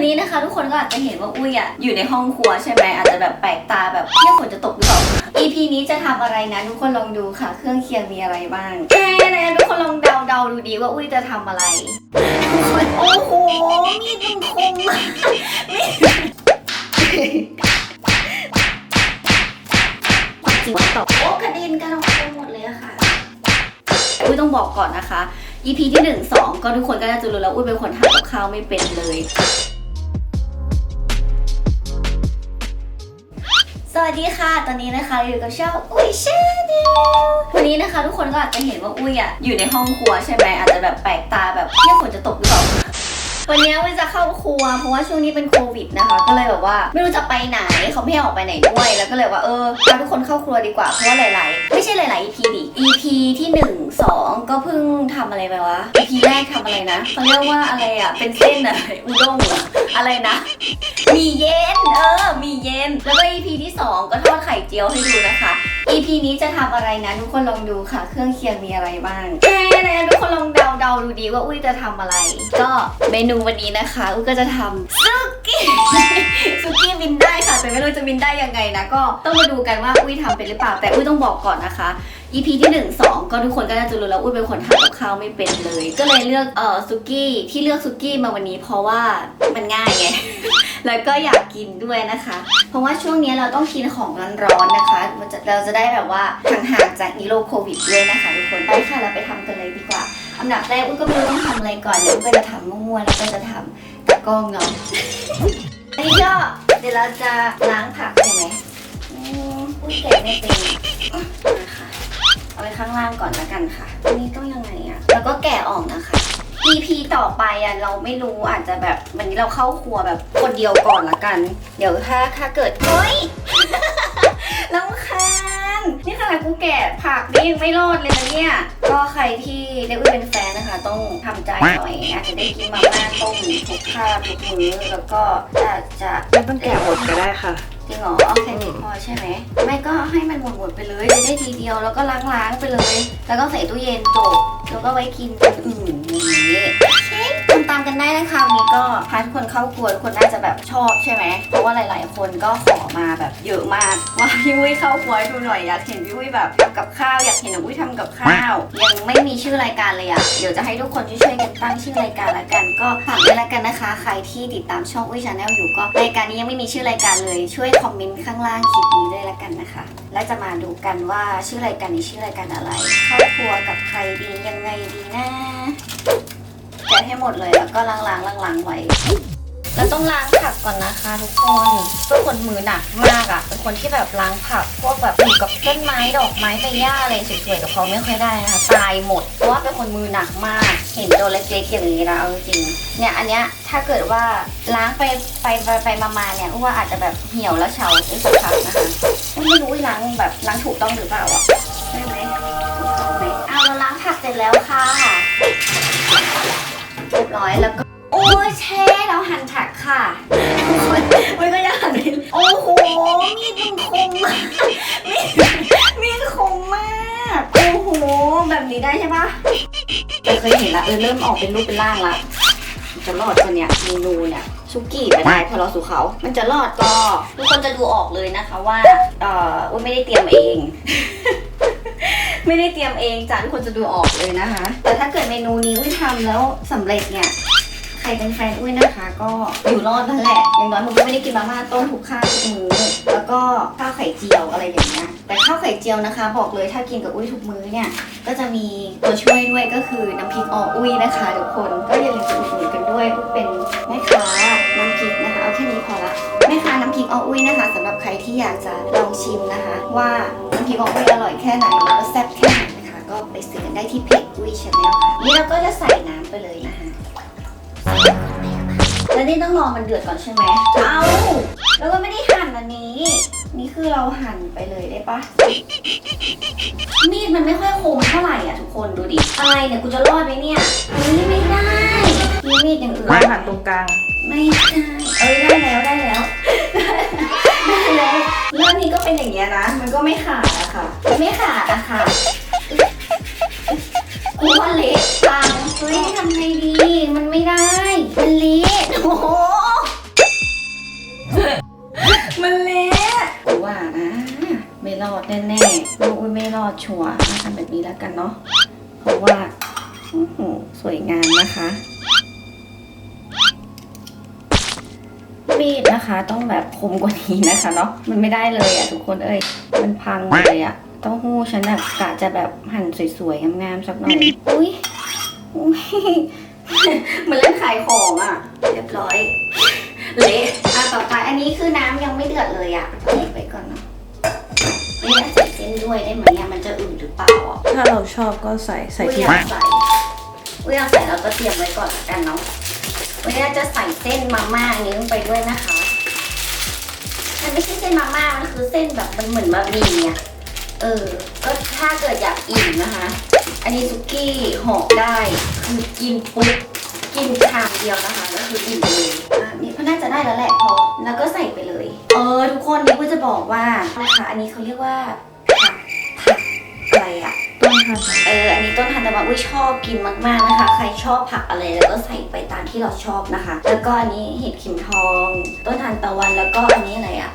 วันนี้นะคะ ทุกคนก็อาจจะเห็นว่าอุ้ยอะอยู่ในห้องครัวใช่ไหมอาจจะแบบแปลกตาแบบเที่ยฝนจะตกหรือเปล่า EP นี้จะทำอะไรนะทุกคนลองดูค่ะ เครื่องเคียงมีอะไรบ้างแน่นะทุกคนลองเดาเดาๆดูดีว่าอุ้ยจะทำอะไรทุกคนโอ้โห มีดมันคมมากมีดจริงตกโอ้กระเด็นกันออกไปหมดเลยอะค่ะอุ้ยต้องบอกก่อนนะคะ EP ที่ 1 2 ก็ทุกคนก็น่าจะรู้แล้วอุ้ยเป็นคนทำกับข้าวไม่เป็นเลย สวัสดีค่ะ ตอนนี้นะคะอยู่กับช่องอุ้ยชาแนลวันนี้นะคะ ทุกคนก็อาจจะเห็นว่าอุ้ยอะอยู่ในห้องครัวใช่ไหมอาจจะแบบแปลกตาแบบเนี่ยฝนจะตกหรือเปล่า วันนี้อุ้ยจะเข้าครัว เพราะว่าช่วงนี้เป็นโควิดนะคะ ก็เลยแบบว่าไม่รู้จะไปไหนเขาไม่ให้ออกไปไหนด้วย แล้วก็เลยว่าเออพาทุกคนเข้าครัวดีกว่า เพราะว่าหลาย ๆ ไม่ใช่หลาย ๆ EP ดิ EP ที่หนึ่งสองก็เพิ่งทำอะไรไปวะ EP แรกทำอะไรนะเขาเรียกว่าอะไรอะ เป็นเส้นอะไรอุด้งเหรออะไรนะ มีเย็น เออ มีเย็น แล้วก็ EP ที่ 2 ก็ทอดไข่เจียวให้ดูนะคะ EP นี้จะทำอะไรนะ ทุกคนลองดูค่ะ เครื่องเคียงมีอะไรบ้างแน่นะทุกคนลองเดาเดาดูดีว่าอุ้ยจะทำอะไร ก็เมนูวันนี้นะคะ อุ้ยก็จะทำซุกี้ซุกี้บินได้ค่ะแต่ไม่รู้จะบินได้ยังไงนะก็ต้องมาดูกันว่าอุ้ยทำเป็นหรือเปล่า แต่อุ้ยต้องบอกก่อนนะคะ EP ที่ 1 2 ก็ทุกคนก็น่าจะรู้แล้วอุ้ยเป็นคนทำกับข้าวไม่เป็นเลย ก็เลยเลือกเอ่อซุกี้ที่เลือกซุกี้มาวันนี้ เพราะว่ามันง่ายไง แล้วก็อยากกินด้วยนะคะ เพราะว่าช่วงนี้เราต้องกินของร้อนๆนะคะมันจะเราจะได้แบบว่าห่างๆจากอีโรโควิดด้วยนะคะทุกคนไปค่ะเราไปทำกันเลยดีกว่า อันดับแรกอุ้ยก็ไม่รู้ต้องทำอะไรก่อนเดี๋ยวอุ้ยก็จะทำมั่วๆแล้วก็จะทำตะกร้องเนาะอันนี้ก็เดี๋ยวเราจะล้างผักใช่ไหมอืมอุ้ยแกะไม่เป็น เอาไว้ข้างล่างก่อนละกันค่ะอันนี้ต้องยังไงอะแล้วก็แกะออกนะคะ EP ต่อไปอะเราไม่รู้อาจจะแบบวันนี้เราเข้าครัวแบบคนเดียวก่อนละกัน เดี๋ยวถ้าถ้าเกิดเฮ้ยลำคาญนี่ขนาดกูแกะผักนี่ยังไม่รอดเลยนะเนี่ย ก็ใครที่เรียกว่าเป็นแฟนนะคะ ต้องทำใจหน่อยอาจจะได้กินมาม่าต้มทุกคาบทุกมื้อแล้วก็อาจจะไม่ต้องแกะหมดก็ได้ค่ะ จริงเหรอเอาแค่นี้พอใช่ไหมไม่ก็ให้มันหมดๆไปเลยจะได้ทีเดียวแล้วก็ล้างๆไปเลย แล้วก็ใส่ตู้เย็นจบแล้วก็ไว้กินกันอื่นอย่างนี้โอเคทำ ตามกันได้นะคะวันนี้ก็พาทุกคนเข้าครัวทุกคนน่าจะแบบชอบใช่ไหมเพราะว่าหลาย ๆ คนก็ขอมาแบบเยอะมาก ว่าพี่วุ้ยเข้าครัวดูหน่อยอยากเห็นพี่วุ้ยแบบทำกับข้าวอยากเห็นน้องวุ้ยทำกับข้าว ยังไม่มีชื่อรายการเลยอะเดี๋ยวจะให้ทุกคนช่วยๆกันตั้งชื่อรายการละกัน ก็ฝากด้วยละกันนะคะ ใครที่ติดตามช่องอุ้ยชาแนลอยู่ก็รายการนี้ยังไม่มีชื่อรายการเลยช่วยคอมเมนต์ข้างล่างคลิปนี้ด้วยละกันนะคะ และจะมาดูกันว่าชื่อรายการนี้ชื่อรายการอะไรครอบครัวกับใครดียังไงดีนะแกะใหมดเลยแล้วก็ล้างๆล้างๆไว้เราต้องล้างผักก่อนนะคะทุกคนเป็นคนมือหนักมากอะ่ะเป็นคนที่แบบล้างผักพวกแบบอยู่กับต้นไม้ดอกไม้ใบหญ้าอะไรสวยๆกับเขาไม่ค่อยได้นะคะตายหมด เพราะว่าเป็นคนมือหนักมาก เห็นตัวเล็กๆอย่างนี้นะเอาจริงเนี่ยอันเนี้ยถ้าเกิดว่าล้างไปไปไปไปมาๆเนี่ยว่าอาจจะแบบเหี่ยวแล้วเฉาในสักพักนะคะไม่รู้ว่าล้างแบบล้างถูกต้องหรือเปล่าอะไหมถูกต้องไหมเอาเราล้างผักเสร็จแล้วค่ะ เรียบร้อยแล้วก็ โอ้ยเชเราหั่นผักค่ะมันก็ยังหั่นไม่โอ้โห มีดมันคมมากมีดมีดคมมาก โอ้โห แบบนี้ได้ใช่ปะแต่เคยเห็นละเออเริ่มออกเป็นรูปเป็นร่างละมันจะรอดตัวเนี้ยเมนูเนี่ยซุกี้ไปได้พอเราสู่เขา มันจะรอดก็ทุกคนจะดูออกเลยนะคะว่า เออว่าไม่ได้เตรียมเอง ไม่ได้เตรียมเองจ้ะทุกคนจะดูออกเลยนะคะ แต่ถ้าเกิดเมนูนี้วิทำแล้วสำเร็จเนี่ย รเป็นแฟนอุ้ยนะคะ ก็อยู่รอดนั่นแหละ อย่างน้อยมันก็ไม่ได้กินมาม่าต้มทุกข้าวทุกมื้อแล้วก็ข้าวไข่เจียวอะไรอย่างเงี้ยแต่ข้าวไข่เจียวนะคะ บอกเลยถ้ากินกับอุ้ยทุกมื้อเนี่ยก็จะมีตัวช่วยด้วยก็คือน้ำพริกอออุ้ยนะคะทุกคนก็อย่าลืมไปอุดหนุนกันด้วยอุ้ยเป็นแม่ค้าน้ำพริกนะคะเอาแค่นี้พอละแม่ค้าน้ำพริกอออุ้ยนะคะสำหรับใครที่อยากจะลองชิมนะคะ ว่าน้ำพริกอออุ้ยอร่อยแค่ไหนแล้วก็แซ่บแค่ไหนนะคะ ก็ไปซื้อกันได้ที่เพจอุ้ยชาแนลค่ะนี่เราก็จะใส่น้ำไปเลยนะคะ แล้วนี่ต้องรอมันเดือดก่อนใช่ไหมเอาแล้วก็ไม่ได้หั่นอันนี้ นี่คือเราหั่นไปเลยได้ปะมีดมันไม่ค่อยคมเท่าไหร่อะทุกคนดูดิอะไรเนี่ยกูจะรอดไหมเนี่ยอันนี้ไม่ได้มีมีดอย่างอื่นไม้หั่นตรงกลางไม่ได้เอ้ยได้แล้วได้แล้วได้แล้วเรื่องนี้ก็เป็นอย่างเงี้ยนะ มันก็ไม่ขาดอะค่ะมันไม่ขาดอะค่ะกูว่าเละ ดชัวร์ทำแบบนี้แล้วกันเนาะ เพราะว่าอื้อหือสวยงามนะคะ มีดนะคะต้องแบบคมกว่านี้นะคะเนาะ มันไม่ได้เลยอะทุกคนเอ้ย มันพังเลยอะเต้าหู้ฉันแบบกะจะแบบหั่นสวยๆงามๆสักหน่อย อุ้ยอุ้ยเหมันเล่นขายของอะเรียบร้อย เละอะต่อไปอันนี้คือน้ำยังไม่เดือดเลยอะเก็บไว้ก่อนเนาะไม่ได้ใส่เส้น ด้วยได้ไหมอะมันจะอื่นหรือเปล่าอะถ้าเราชอบก็ใส่ใส่อุ้ยที่อยากใส่อุ้ยอยากใส่เราก็เตรียมไว้ก่อนละกันเนาะวันนี้เราจะใส่เส้นมาม่าอันนี้ลงไปด้วยนะคะมันไม่ใช่เส้นมาม่ามันคือเส้นแบบมันเหมือนบะหมี่อะเออ ก็ถ้าเกิดอยากอิ่มนะคะ อันนี้ซุกี้ห่อได้คือกินปุ๊บกินชามเดียวนะคะก็คืออิ่มเลยอะนี่ก็น่าจะได้แล้วแหละพอแล้วก็ใส่ไปเลย เออ ทุกคนนี่ก็จะบอกว่านะคะอันนี้เขาเรียกว่า ต้นทานเออ อันนี้ต้นทานตะวันอุ้ยชอบกินมากๆนะคะ ใครชอบผักอะไรแล้วก็ใส่ไปตามที่เราชอบนะคะ แล้วก็อันนี้เห็ดเขิมทอง ต้นทานตะวันแล้วก็อันนี้อะไรอะ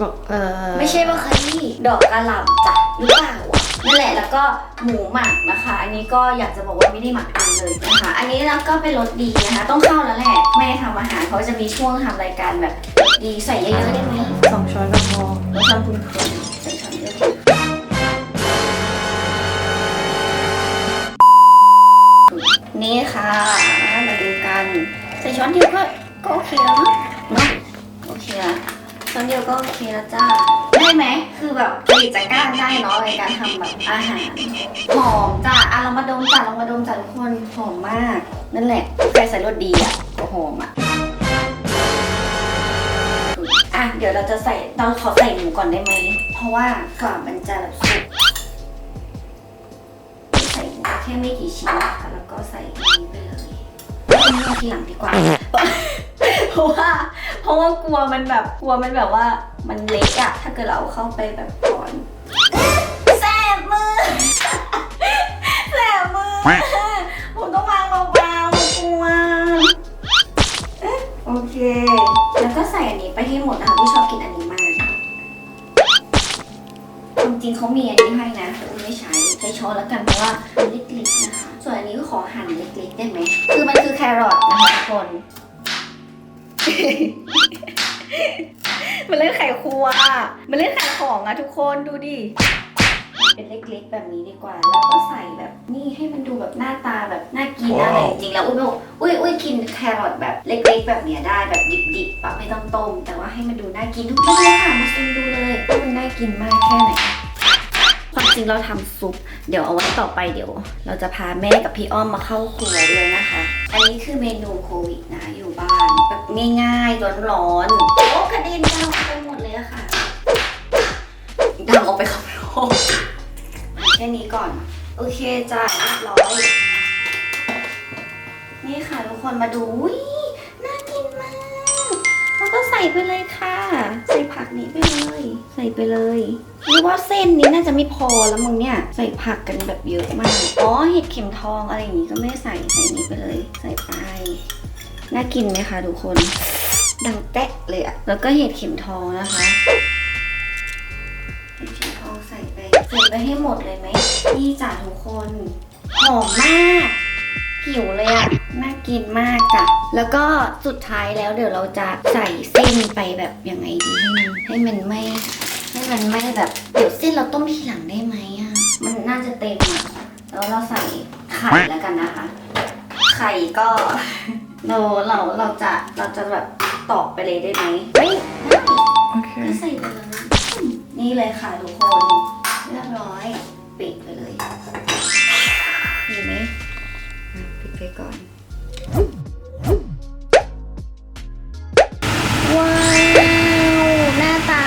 บอกเออไม่ใช่ว่าเคยดอกกระหล่ำจ้ะหรือเปล่าอะนั่นแหละแล้วก็หมูหมักนะคะ อันนี้ก็อยากจะบอกว่าไม่ได้หมักเองเลยนะคะ อันนี้แล้วก็เป็นรสดีนะคะ ต้องเข้าแล้วแหละแม่ทำอาหารเขาจะมีช่วงทำรายการแบบรสดีใส่เยอะๆได้ไหมสองช้อนก็พอรสชาติคุณเคย เดียวก็ก็โอเคแล้วเนะเนาะโอเคละช้อนเดียวก็โอเคแล้วจ้าได้ไหมคือแบบผลิตจากก้านได้เนาะในการทำแบบอาหารหอมจ้ะอะเรามาดมจ้ะเรามาดมจ้ะทุกคนหอมมาก นั่นแหละใครใส่รสดีอะก็หอมอะอะเดี๋ยวเราจะใส่เราขอใส่หมูก่อนได้ไหมเพราะว่าก่อนมันจะแบบสุกใส่หมูแค่ไม่กี่ชิ้นนะคะแล้วก็ใส่นี้ไปเลย ไม่ต้องทีหลังดีกว่า เพราะว่าเพราะว่ากลัวมันแบบกลัวมันแบบว่ามันเล็กอะถ้าเกิดเราเข้าไปแบบก่อนแสบมือแสบมือผมต้องวางเบาๆกลัวเอ๊ะโอเค แล้วก็ใส่อันนี้ไปให้หมดนะคะผู้ชอบกินอันนี้มากความจริงเขามีอันนี้ให้นะแต่ไม่ใช้ใช้ช้อนแล้วกันเพราะว่ามันเล็กๆนะคะ ส่วนอันนี้ก็ขอหั่นเล็กๆได้ไหมคือมัน รอทนะคะทุกคน มันเล่นไข่ครัวอะมันเล่นขายของอะทุกคนดูดิ เป็นเล็กๆแบบนี้ดีกว่า แล้วก็ใส่แบบนี่ให้มันดูแบบหน้าตาแบบน่ากินอะไรจริงๆแล้วอุ้ยบอกอุ้ยอุ้ยกินแครอทแบบเล็กๆแบบเนี้ยได้แบบดิบๆแบบไม่ต้องต้มแต่ว่าให้มันดูน่ากินทุกคนเลยค่ะมาชิมดูเลยว่ามันน่ากินมากแค่ไหนความจ ริงเราทำซุป เดี๋ยวเอาไว้ต่อไปเดี๋ยว เราจะพาแม่กับพี่อ้อมมาเข้าครัวด้วยนะคะ อันนี้คือเมนูโควิดนะอยู่บ้านแบบง่ายๆร้อนๆโอ้กระเด็นกันออกไปหมดเลยอะค่ะดังออกไปข้างนอกแค่นี้ก่อน โอเคจ้าเรียบร้อย นี่ค่ะทุกคนมาดูอุ้ ส่ไปเลยค่ะ ใส่ผักนี้ไปเลย ใส่ไปเลยหรือว่าเส้นนี้น่าจะไม่พอแล้วมึงเนี่ย ใส่ผักกันแบบเยอะมาก อ๋อเห็ดเข็มทองอะไรอย่างงี้ก็ไม่ได้ใส่ใส่นี้ไปเลย ใส่ไป น่ากินไหมคะทุกคน ดังแตะเลยอะแล้วก็เห็ดเข็มทองนะคะเห็ดเข็มทองใส่ไปใส่ไปให้หมดเลยไหมนี่จ้ะทุกคนหอมมาก หิวเลยอะน่ากินมากจ้ะ แล้วก็สุดท้ายแล้วเดี๋ยวเราจะใส่เส้นไปแบบยังไงดีให้มันให้มันไม่ให้มันไม่แบบเดี๋ยวเส้นเราต้มทีหลังได้ไหมอะมันน่าจะเต็มอะแล้วเราใส่ไข่แล้วกันนะคะ ไข่ก็เราเราเราจะเราจะแบบตอกไปเลยได้ไหมไม่ได้โอเคก็ใส่ไปเลยนี่เลยค่ะทุกคนเรียบร้อยปิด ไปก่อน ว้าวหน้าตา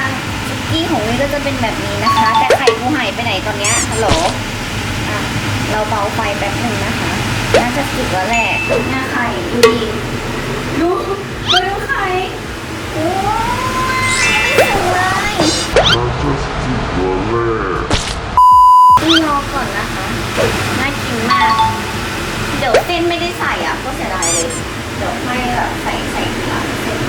ซุกี้ของวิก็จะเป็นแบบนี้นะคะ แต่ไข่กูหายไปไหนตอนเนี้ยฮัลโหลอะเราเบาไฟแป๊บหนึ่งนะคะ น่าจะสุกแล้วแหละหน้าไข่ดูดิดูดูไข่โอ้ยยังไม่สุกเลยนี่รอก่อนนะคะน่ากินมาก เดี๋ยวเส้นไม่ได้ใส่อะก็เสียดายเลย เดี๋ยวให้แบบใส่ใส่ทีหลังเสร็จ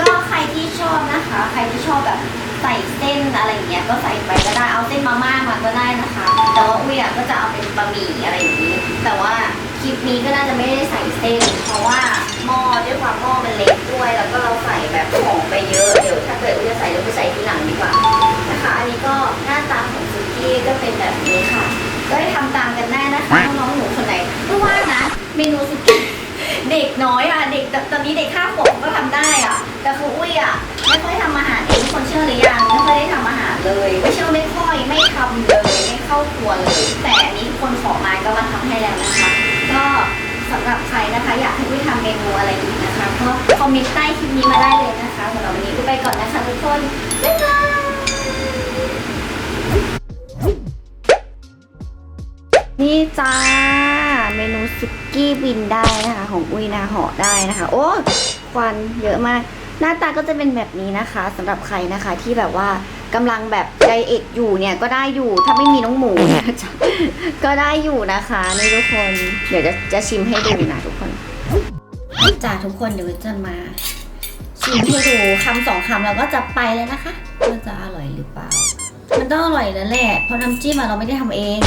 ก็ใครที่ชอบนะคะ ใครที่ชอบแบบใส่เส้นอะไรอย่างเงี้ยก็ใส่ไปก็ได้เอาเส้นมาม่ามาก็ได้นะคะ แต่ว่าอุ้ยอะก็จะเอาเป็นบะหมี่อะไรอย่างนี้ แต่ว่าคลิปนี้ก็น่าจะไม่ได้ใส่เส้น เพราะว่าหม้อด้วยความหม้อมันเล็กด้วย แล้วก็เราใส่แบบของไปเยอะเดี๋ยวถ้าเกิดอุ้ยจะใส่เราไปใส่ทีหลังดีกว่านะคะ อันนี้ก็หน้าตาของซุกี้ก็เป็นแบบนี้ค่ะ ก็ให้ทำตามกันได้นะคะน้องๆหนู ว่านะ เมนูซุกี้เด็กน้อยอะเด็กตอนนี้เด็กห้าขวบก็ทำได้อะ แต่คืออุ้ยอะไม่ค่อยทำอาหารเองทุกคนเชื่อหรือยังไม่ค่อยได้ทำอาหารเลย ไม่เชื่อไม่ค่อยไม่ทำเลยไม่เข้าครัวเลย แต่อันนี้ทุกคนขอมาก็มาทำให้แล้วนะคะ ก็สำหรับใครนะคะ อยากให้อุ้ยทำเมนูอะไรอีกนะคะก็คอมเมนต์ใต้คลิปนี้มาได้เลยนะคะสำหรับวันนี้อุ้ยไปก่อนนะคะทุกคนบ๊ายบาย นี่จ้า เมนูสุกี้บินได้นะคะ ของอุยนาหอได้นะคะ โอ้ควันเยอะมาก หน้าตาก็จะเป็นแบบนี้นะคะสำหรับใครนะคะที่แบบว่ากำลังแบบไดเอทอยู่เนี่ยก็ได้อยู่ถ้าไม่มีน้องหมูเนี่ยจะก็ได้อยู่นะคะนี่ทุกคน เดี๋ยวจะจะชิมให้ดูนะทุกคนจ้าทุกคนเดี๋ยวจะมาชิมให้ดูคำสองคำแล้วก็จะไปเลยนะคะว่าจะอร่อยหรือเปล่า มันต้องอร่อยแล้วแหละเพราะน้ำจิ้มเราไม่ได้ทำเอง